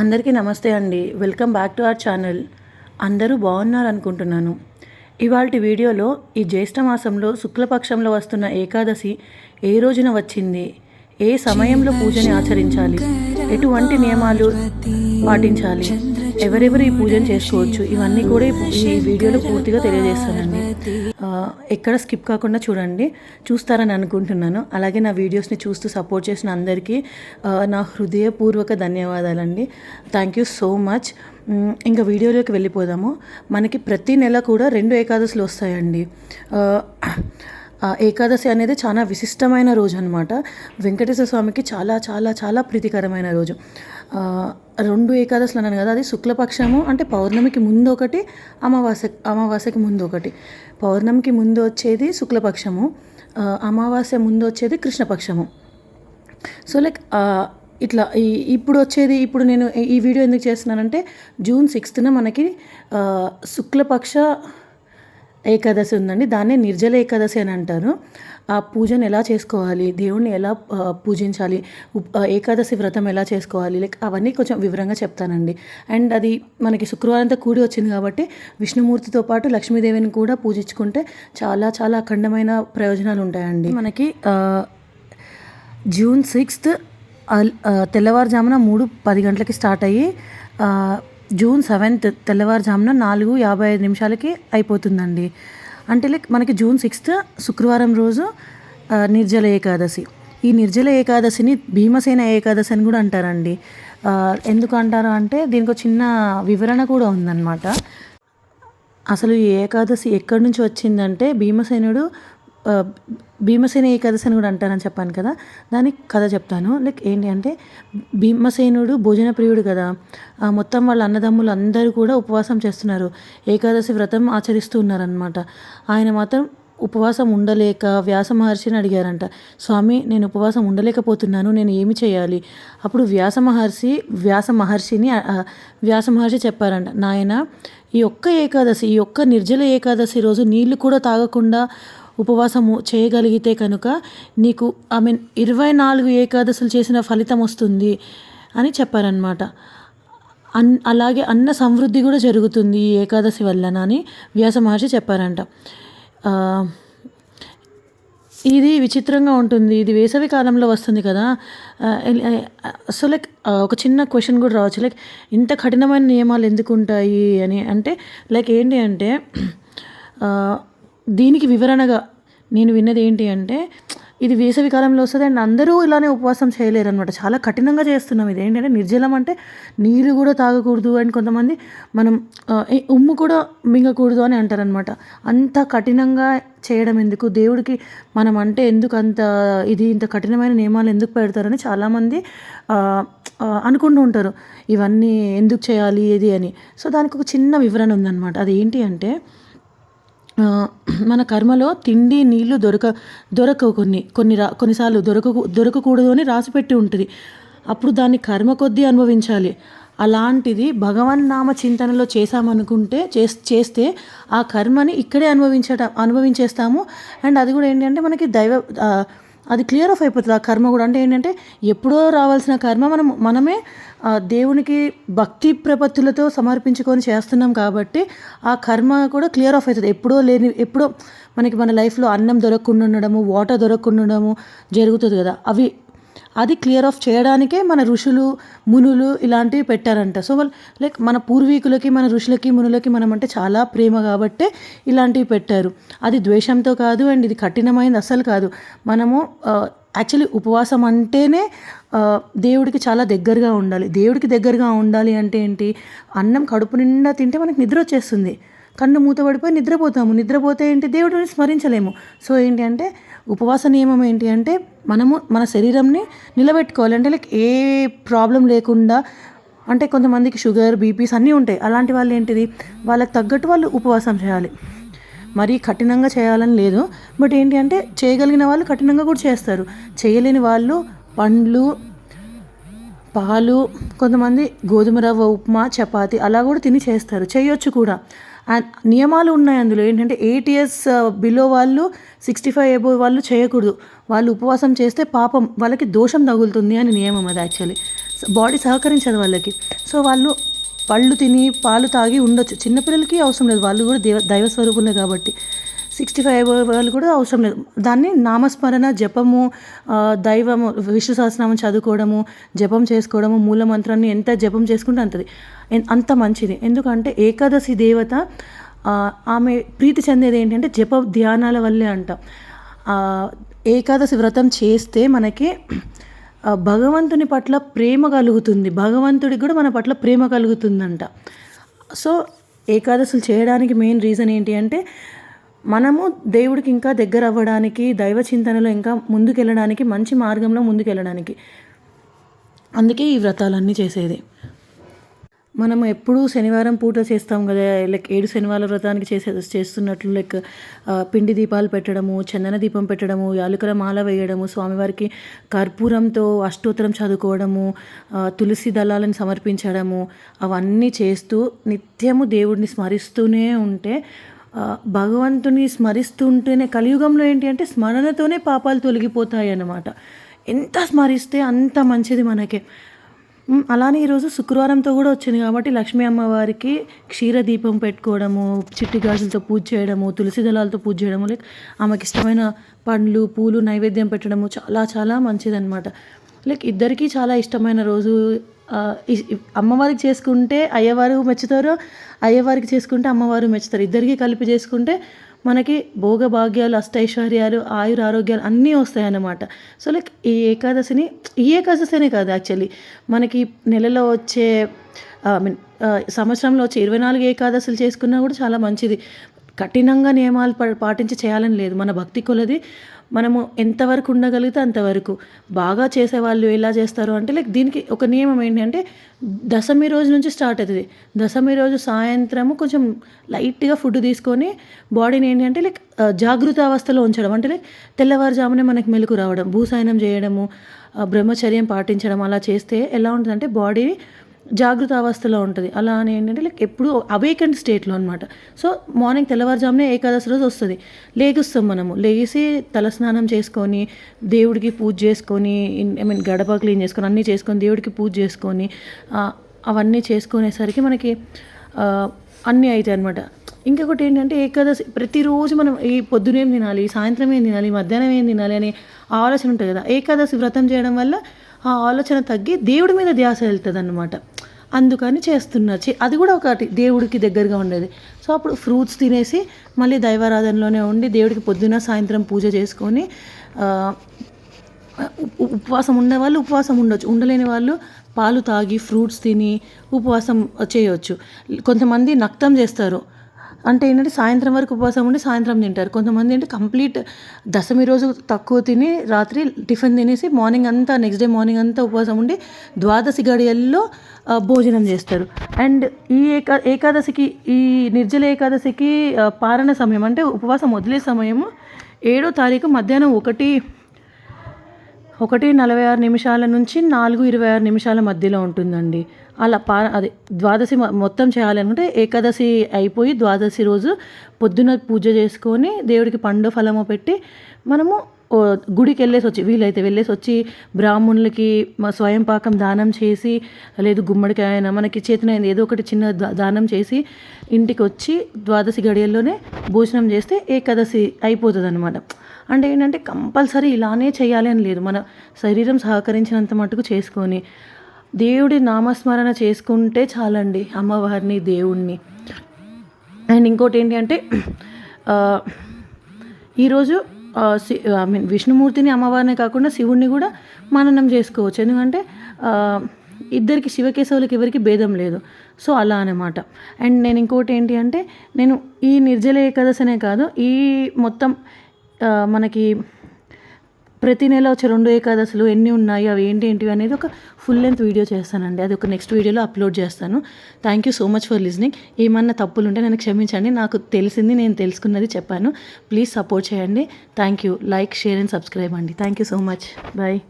అందరికీ నమస్తే అండి. Welcome back to our channel. అందరూ బాగున్నారు అనుకుంటున్నాను ఇవాళ వీడియోలో ఈ జ్యేష్ఠ మాసంలో శుక్లపక్షంలో వస్తున్న ఏకాదశి ఏ రోజున వచ్చింది? ఏ సమయంలో పూజని ఆచరించాలి? ఎటువంటి నియమాలు పాటించాలి? ఎవరెవరు ఈ పూజను చేసుకోవచ్చు? ఇవన్నీ కూడా ఈ- వీడియోలో పూర్తిగా తెలియజేస్తానండి. ఎక్కడ స్కిప్ కాకుండా చూడండి. చూస్తారని అనుకుంటున్నాను. అలాగే నా వీడియోస్ని చూస్తూ సపోర్ట్ చేసిన అందరికీ నా హృదయపూర్వక ధన్యవాదాలండి. థ్యాంక్ యూ సో మచ్ ఇంకా వీడియోలోకి వెళ్ళిపోదాము. మనకి ప్రతి నెల కూడా రెండు ఏకాదశులు వస్తాయండి. ఏకాదశి అనేది చాలా విశిష్టమైన రోజు అనమాట వెంకటేశ్వర స్వామికి చాలా చాలా చాలా ప్రీతికరమైన రోజు. రెండు ఏకాదశులు అన్నాను కదా అది శుక్లపక్షము అంటే పౌర్ణమికి ముందు ఒకటి అమావాస్య అమావాస్యకి ముందు ఒకటి పౌర్ణమికి ముందు వచ్చేది శుక్లపక్షము అమావాస్య ముందు వచ్చేది కృష్ణపక్షము. సో లైక్ ఇట్లా ఈ ఇప్పుడు వచ్చేది ఇప్పుడు నేను ఈ- వీడియో ఎందుకు చేస్తున్నానంటే జూన్ సిక్స్త్న మనకి శుక్లపక్ష ఏకాదశి ఉందండి. దాన్నే నిర్జల ఏకాదశి అని అంటారు. ఆ పూజను ఎలా చేసుకోవాలి? దేవుణ్ణి ఎలా పూజించాలి? ఏకాదశి వ్రతం ఎలా చేసుకోవాలి? లైక్ అవన్నీ కొంచెం వివరంగా చెప్తానండి. అండ్ అది మనకి శుక్రవారంతో కూడి వచ్చింది కాబట్టి విష్ణుమూర్తితో పాటు లక్ష్మీదేవిని కూడా పూజించుకుంటే చాలా చాలా అఖండమైన ప్రయోజనాలు ఉంటాయండి. మనకి జూన్ సిక్స్త్ తెల్లవారుజామున మూడు పది గంటలకి స్టార్ట్ అయ్యి జూన్ సెవెంత్ తెల్లవారుజామున నాలుగు యాభై ఐదు నిమిషాలకి అయిపోతుందండి. అంటే లైక్ మనకి జూన్ సిక్స్త్ శుక్రవారం రోజు నిర్జల ఏకాదశి. ఈ నిర్జల ఏకాదశిని భీమసేన ఏకాదశి అని కూడా అంటారండి. ఎందుకు అంటారు అంటే దీనికి ఒక చిన్న వివరణ కూడా ఉందన్నమాట. అసలు ఈ ఏకాదశి ఎక్కడి నుంచి వచ్చిందంటే భీమసేనుడు భీమసేన ఏకాదశి అని కూడా అంటారని చెప్పాను కదా దానికి కథ చెప్తాను. లైక్ ఏంటి అంటే భీమసేనుడు భోజన ప్రియుడు కదా ఆ, మొత్తం వాళ్ళ అన్నదమ్ములు అందరూ కూడా ఉపవాసం చేస్తున్నారు. ఏకాదశి వ్రతం ఆచరిస్తూ ఉన్నారనమాట ఆయన మాత్రం ఉపవాసం ఉండలేక వ్యాస మహర్షిని అడిగారంట స్వామి నేను ఉపవాసం ఉండలేకపోతున్నాను నేను ఏమి చేయాలి? అప్పుడు వ్యాస మహర్షి వ్యాస మహర్షిని వ్యాస మహర్షి చెప్పారంట నాయన ఈ ఒక్క ఏకాదశి ఈ ఒక్క నిర్జల ఏకాదశి రోజు నీళ్ళు కూడా తాగకుండా ఉపవాసము చేయగలిగితే కనుక నీకు ఐ మీన్ ఇరవై నాలుగు ఏకాదశులు చేసిన ఫలితం వస్తుంది అని చెప్పారనమాట అన్ అలాగే అన్న సమృద్ధి కూడా జరుగుతుంది ఈ ఏకాదశి వలన అని వ్యాస మహర్షి చెప్పారంట. ఇది విచిత్రంగా ఉంటుంది. ఇది వేసవి కాలంలో వస్తుంది కదా. సో లైక్ ఒక చిన్న క్వశ్చన్ కూడా రావచ్చు. లైక్ ఇంత కఠినమైన నియమాలు ఎందుకు ఉంటాయి అని అంటే లైక్ ఏంటి అంటే దీనికి వివరణగా నేను విన్నది ఏంటి అంటే ఇది వేసవి కాలంలో వస్తుంది అండ్ అందరూ ఇలానే ఉపవాసం చేయలేరు అనమాట చాలా కఠినంగా చేస్తున్నాం ఇది. ఏంటంటే నిర్జలం అంటే నీరు కూడా తాగకూడదు అండ్ కొంతమంది మనం ఉమ్ము కూడా మింగకూడదు అని అంటారనమాట అంత కఠినంగా చేయడం ఎందుకు? దేవుడికి మనం అంటే ఎందుకు అంత ఇది ఇంత కఠినమైన నియమాలు ఎందుకు పెడతారని చాలామంది అనుకుంటూ ఉంటారు. ఇవన్నీ ఎందుకు చేయాలి ఇది అని. సో దానికి ఒక చిన్న వివరణ ఉందన్నమాట. అది ఏంటి అంటే మన కర్మలో తిండి నీళ్ళు దొరక దొరకవు కొన్ని. కొన్ని రా కొన్నిసార్లు దొరక దొరకకూడదు అని రాసిపెట్టి ఉంటుంది. అప్పుడు దాన్ని కర్మ కొద్దీ అనుభవించాలి. అలాంటిది భగవన్ నామ చింతనలో చేసామనుకుంటే చేస్ చేస్తే ఆ కర్మని ఇక్కడే అనుభవించట అనుభవించేస్తాము. అండ్ అది కూడా ఏంటంటే మనకి దైవ అది క్లియర్ ఆఫ్ అయిపోతుంది. ఆ కర్మ కూడా. అంటే ఏంటంటే ఎప్పుడో రావాల్సిన కర్మ మనం మనమే ఆ, దేవునికి భక్తి ప్రపత్తులతో సమర్పించుకొని చేస్తున్నాం కాబట్టి ఆ కర్మ కూడా క్లియర్ ఆఫ్ అవుతుంది ఎప్పుడో లేని ఎప్పుడో మనకి మన లైఫ్లో అన్నం దొరకకుండా ఉండడము వాటర్ దొరకకుండా ఉండడము జరుగుతుంది కదా. అవి అది క్లియర్ ఆఫ్ చేయడానికే మన ఋషులు మునులు ఇలాంటివి పెట్టారంట. సో వాళ్ళు లైక్ మన పూర్వీకులకి మన ఋషులకి మునులకి మనం అంటే చాలా ప్రేమ కాబట్టే ఇలాంటివి పెట్టారు. అది ద్వేషంతో కాదు అండ్ ఇది కఠినమైనది అస్సలు కాదు. మనము యాక్చువల్లీ ఉపవాసం అంటేనే దేవుడికి చాలా దగ్గరగా ఉండాలి. దేవుడికి దగ్గరగా ఉండాలి అంటే ఏంటి? అన్నం కడుపు నిండా తింటే మనకి నిద్ర వచ్చేస్తుంది. కన్ను మూతపడిపోయి నిద్రపోతాము. నిద్రపోతే ఏంటి? దేవుడిని స్మరించలేము. సో ఏంటి అంటే ఉపవాస నియమం ఏంటి అంటే మనము మన శరీరంని నిలబెట్టుకోవాలి. అంటే లైక్ ఏ ప్రాబ్లం లేకుండా అంటే కొంతమందికి షుగర్ బీపీస్ అన్నీ ఉంటాయి. అలాంటి వాళ్ళు ఏంటిది? వాళ్ళకి తగ్గట్టు వాళ్ళు ఉపవాసం చేయాలి. మరీ కఠినంగా చేయాలని లేదు. బట్ ఏంటి అంటే చేయగలిగిన వాళ్ళు కఠినంగా కూడా చేస్తారు. చేయలేని వాళ్ళు పండ్లు పాలు కొంతమంది గోధుమ రవ్వ ఉప్మా చపాతి అలా కూడా తిని చేస్తారు. చేయొచ్చు కూడా. నియమాలు ఉన్నాయి అందులో. ఏంటంటే ఎయిట్ ఇయర్స్ బిలో వాళ్ళు సిక్స్టీ ఫైవ్ ఎబో వాళ్ళు చేయకూడదు. వాళ్ళు ఉపవాసం చేస్తే పాపం వాళ్ళకి దోషం తగులుతుంది అని నియమం అది యాక్చువల్లీ బాడీ సహకరించదు వాళ్ళకి. సో వాళ్ళు పళ్ళు తిని పాలు తాగి ఉండొచ్చు. చిన్నపిల్లలకి అవసరం లేదు. వాళ్ళు కూడా దేవ దైవ స్వరూపులే కాబట్టి. సిక్స్టీ ఫైవ్ వాళ్ళు కూడా అవసరం లేదు. దాన్ని నామస్మరణ జపము దైవము విష్ణు సహస్రనామం చదువుకోవడము జపం చేసుకోవడము మూలమంత్రాన్ని ఎంత జపం చేసుకుంటే అంతది. అంత మంచిది. ఎందుకంటే ఏకాదశి దేవత ఆమె ప్రీతి చెందేది ఏంటంటే జప ధ్యానాల వల్లే అంట. ఏకాదశి వ్రతం చేస్తే మనకి భగవంతుని పట్ల ప్రేమ కలుగుతుంది. భగవంతుడికి కూడా మన పట్ల ప్రేమ కలుగుతుందంట. సో ఏకాదశులు చేయడానికి మెయిన్ రీజన్ ఏంటి అంటే మనము దేవుడికి ఇంకా దగ్గర అవ్వడానికి దైవ చింతనలో ఇంకా ముందుకెళ్ళడానికి మంచి మార్గంలో ముందుకెళ్ళడానికి. అందుకే ఈ వ్రతాలన్నీ చేసేది. మనం ఎప్పుడూ శనివారం పూట చేస్తాం కదా లైక్ ఏడు శనివారం వ్రతానికి చేసే చేస్తున్నట్లు లైక్ పిండి దీపాలు పెట్టడము చందన దీపం పెట్టడము యాలుకల మాల వేయడము స్వామివారికి కర్పూరంతో అష్టోత్తరం చదువుకోవడము తులసి దళాలను సమర్పించడము అవన్నీ చేస్తూ నిత్యము దేవుడిని స్మరిస్తూనే ఉంటే భగవంతుని స్మరిస్తుంటేనే కలియుగంలో ఏంటి అంటే స్మరణతోనే పాపాలు తొలగిపోతాయి అన్నమాట. ఎంత స్మరిస్తే అంత మంచిది మనకే. అలానే ఈరోజు శుక్రవారంతో కూడా వచ్చింది కాబట్టి లక్ష్మీ అమ్మవారికి క్షీర దీపం పెట్టుకోవడము చిట్టి గాజులతో పూజ చేయడము తులసి దళాలతో పూజ చేయడము లేక ఆమెకి ఇష్టమైన పండ్లు పూలు నైవేద్యం పెట్టడము చాలా చాలా మంచిదన్నమాట. లైక్ ఇద్దరికీ చాలా ఇష్టమైన రోజు అమ్మవారికి చేసుకుంటే అయ్యవారు మెచ్చుతారు అయ్యవారికి చేసుకుంటే అమ్మవారు మెచ్చుతారు. ఇద్దరికీ కలిపి చేసుకుంటే మనకి భోగభాగ్యాలు అష్టైశ్వర్యాలు ఆయుర ఆరోగ్యాలు అన్నీ వస్తాయి అన్నమాట సో లైక్ ఈ ఏకాదశిని ఈ ఏకాదశినే కాదు యాక్చువల్లీ మనకి నెలలో వచ్చే ఐ మీన్ సంవత్సరంలో వచ్చే ఇరవై నాలుగు ఏకాదశులు చేసుకున్నా కూడా చాలా మంచిది. కఠినంగా నియమాలు పా- పాటించి చేయాలని లేదు. మన భక్తి కొలది మనము ఎంతవరకు ఉండగలిగితే అంతవరకు. బాగా చేసేవాళ్ళు ఎలా చేస్తారు అంటే లైక్ దీనికి ఒక నియమం ఏంటంటే దశమి రోజు నుంచి స్టార్ట్ అవుతుంది. దశమి రోజు సాయంత్రము కొంచెం లైట్గా ఫుడ్ తీసుకొని బాడీని ఏంటంటే లైక్ జాగృత అవస్థలో ఉంచడం. అంటే లైక్ తెల్లవారుజామునే మనకి మెలకు రావడం. భూసాయనం చేయడము బ్రహ్మచర్యం పాటించడం అలా చేస్తే ఎలా ఉంటుందంటే బాడీ జాగృత అవస్థలో ఉంటుంది. అలా అని ఏంటంటే లైక్ ఎప్పుడు అవేకెంట్ స్టేట్లో అనమాట సో మార్నింగ్ తెల్లవారుజామునే ఏకాదశి రోజు వస్తుంది. లేగుస్తాం మనము. లేచి తలస్నానం చేసుకొని దేవుడికి పూజ చేసుకొని ఐ మీన్ గడప క్లీన్ చేసుకొని అన్నీ చేసుకొని దేవుడికి పూజ చేసుకొని అవన్నీ చేసుకునేసరికి మనకి అన్నీ అవుతాయి అనమాట ఇంకొకటి ఏంటంటే ఏకాదశి ప్రతిరోజు మనం ఈ పొద్దునేం తినాలి సాయంత్రం ఏం తినాలి మధ్యాహ్నం ఏం తినాలి అనే ఆలోచన ఉంటుంది కదా. ఏకాదశి వ్రతం చేయడం వల్ల ఆ ఆలోచన తగ్గి దేవుడి మీద ధ్యాస వెళ్తుంది అనమాట అందుకని చేస్తున్నారు చే- అది కూడా ఒకటి దేవుడికి దగ్గరగా ఉండేది. సో అప్పుడు ఫ్రూట్స్ తినేసి మళ్ళీ దైవారాధనలోనే ఉండి దేవుడికి పొద్దున సాయంత్రం పూజ చేసుకొని ఉపవాసం ఉన్నవాళ్ళు ఉపవాసం ఉండొచ్చు. ఉండలేని వాళ్ళు పాలు తాగి ఫ్రూట్స్ తిని ఉపవాసం చేయొచ్చు. కొంతమంది నక్తం చేస్తారు. అంటే ఏంటంటే సాయంత్రం వరకు ఉపవాసం ఉండి సాయంత్రం తింటారు. కొంతమంది అంటే కంప్లీట్ దశమి రోజు తక్కువ తిని రాత్రి టిఫిన్ తినేసి మార్నింగ్ అంతా నెక్స్ట్ డే మార్నింగ్ అంతా ఉపవాసం ఉండి ద్వాదశి గడియల్లో భోజనం చేస్తారు. అండ్ ఈ ఏకా ఏకాదశికి ఈ నిర్జల ఏకాదశికి పారణ సమయం అంటే ఉపవాసం వదిలే సమయము ఏడో తారీఖు మధ్యాహ్నం ఒకటి ఒకటి నలభై ఆరు నిమిషాల నుంచి నాలుగు ఇరవై ఆరు నిమిషాల మధ్యలో ఉంటుందండి. అలా పా అది ద్వాదశి మొత్తం చేయాలనుకుంటే ఏకాదశి అయిపోయి ద్వాదశి రోజు పొద్దున పూజ చేసుకొని దేవుడికి పండు ఫలము పెట్టి మనము గుడికి వెళ్ళేసి వచ్చి వీలైతే వెళ్ళేసి వచ్చి బ్రాహ్మణులకి స్వయం పాకం దానం చేసి లేదు గుమ్మడికాయ మనకి చేతనైంది ఏదో ఒకటి చిన్న దానం చేసి ఇంటికి వచ్చి ద్వాదశి గడియల్లోనే భోజనం చేస్తే ఏకాదశి అయిపోతుంది అనమాట అంటే ఏంటంటే కంపల్సరీ ఇలానే చేయాలి అని లేదు. మన శరీరం సహకరించినంత మటుకు చేసుకొని దేవుడి నామస్మరణ చేసుకుంటే చాలండి అమ్మవారిని దేవుణ్ణి. అండ్ ఇంకోటి ఏంటి అంటే ఈరోజు సి ఐ మీన్ విష్ణుమూర్తిని అమ్మవారిని కాకుండా శివుణ్ణి కూడా మననం చేసుకోవచ్చు. ఎందుకంటే ఇద్దరికి శివకేశవులకి ఎవరికి భేదం లేదు. సో అలా అనమాట అండ్ నేను ఇంకోటి ఏంటి అంటే నేను ఈ నిర్జల ఏకాదశనే కాదు ఈ మొత్తం మనకి ప్రతి నెల వచ్చే రెండు ఏకాదశులు ఎన్ని ఉన్నాయి అవి ఏంటి ఏంటివి అనేది ఒక ఫుల్ లెంత్ వీడియో చేస్తానండి. అది ఒక నెక్స్ట్ వీడియోలో అప్లోడ్ చేస్తాను. Thank you so much for listening ఏమన్నా తప్పులు ఉంటే నన్ను క్షమించండి. నాకు తెలిసింది నేను తెలుసుకున్నది చెప్పాను. ప్లీజ్ సపోర్ట్ చేయండి. Thank you like share and subscribe అండి. Thank you so much bye